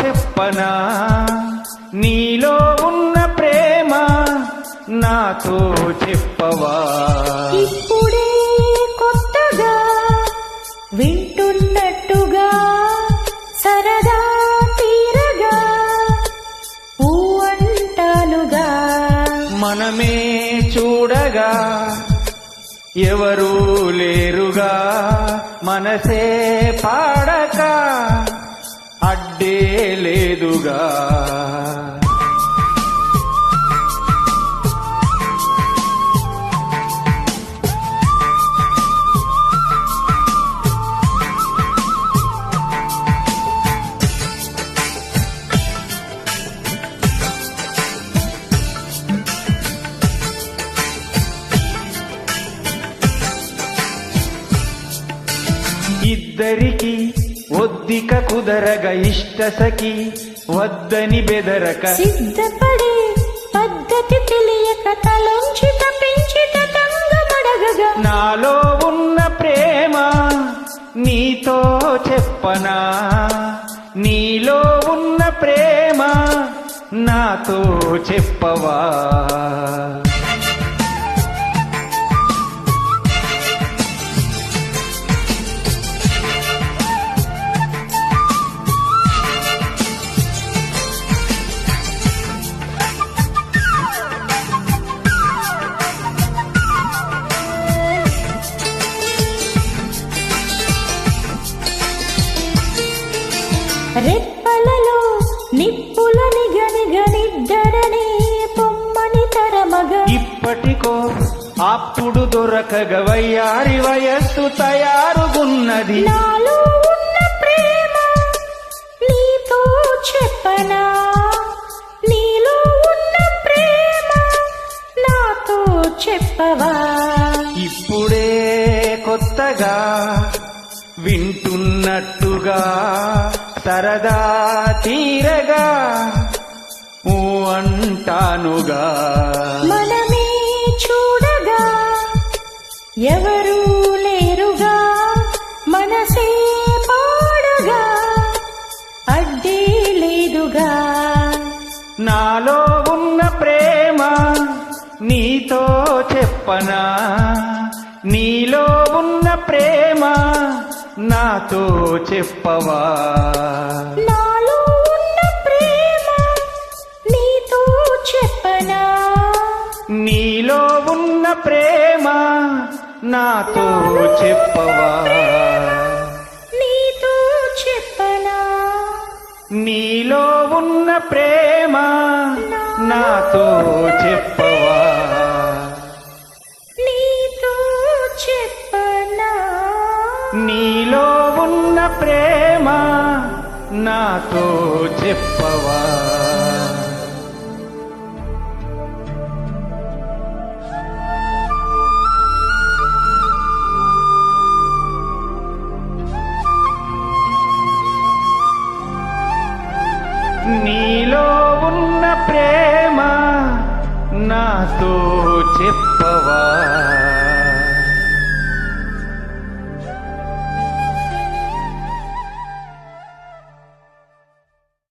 చెప్పనా? నీలో ఉన్న ప్రేమ నాతో చెప్పవా? ఇప్పుడే కొత్తగా వింటున్నట్టుగా సరదా తీరగా మనమే చూడగా ఎవరూ లేరుగా మనసే పాడక అడ్డే లేదుగా. ఇద్దరికీ ఒద్దిక కుదరగ ఇష్టసకి వద్దని బెదరక సిద్ధపడే పద్ధతి తెలియక తలోంచి తప్పించి నాలో ఉన్న ప్రేమ నీతో చెప్పనా నీలో ఉన్న ప్రేమ నాతో చెప్పవా రెప్పలలో నిప్పుల నిగనిగనిద్దడని పొమ్మని తరమగా. ఇప్పటికో అప్పుడు దొరకగ వయ్యారి వయస్సు తయారుగున్నది. నాలో ఉన్న ప్రేమ నీతో చెప్పనా? నీలో ఉన్న ప్రేమ నాతో చెప్పవా? ఇప్పుడే కొత్తగా వింటున్నట్టుగా సరదా తీరగా ఊ అంటానుగా మనమే చూడగా ఎవరూ లేరుగా మనసే పాడగా అడ్డే లేదుగా. నాలో ఉన్న ప్రేమ నీతో చెప్పనా? నీలో ఉన్న ప్రేమ నాతో చెప్పవా? నాలో ఉన్న ప్రేమ నీతో చెప్పనా? నీలో ఉన్న ప్రేమ నాతో చెప్పవా? నీతో చెప్పనా? నీలో ఉన్న ప్రేమ నాతో చెప్పవా? నీలో ఉన్న ప్రేమ నాతో చెప్పవా? నీలో ఉన్న ప్రేమ నాతో చెప్పవా?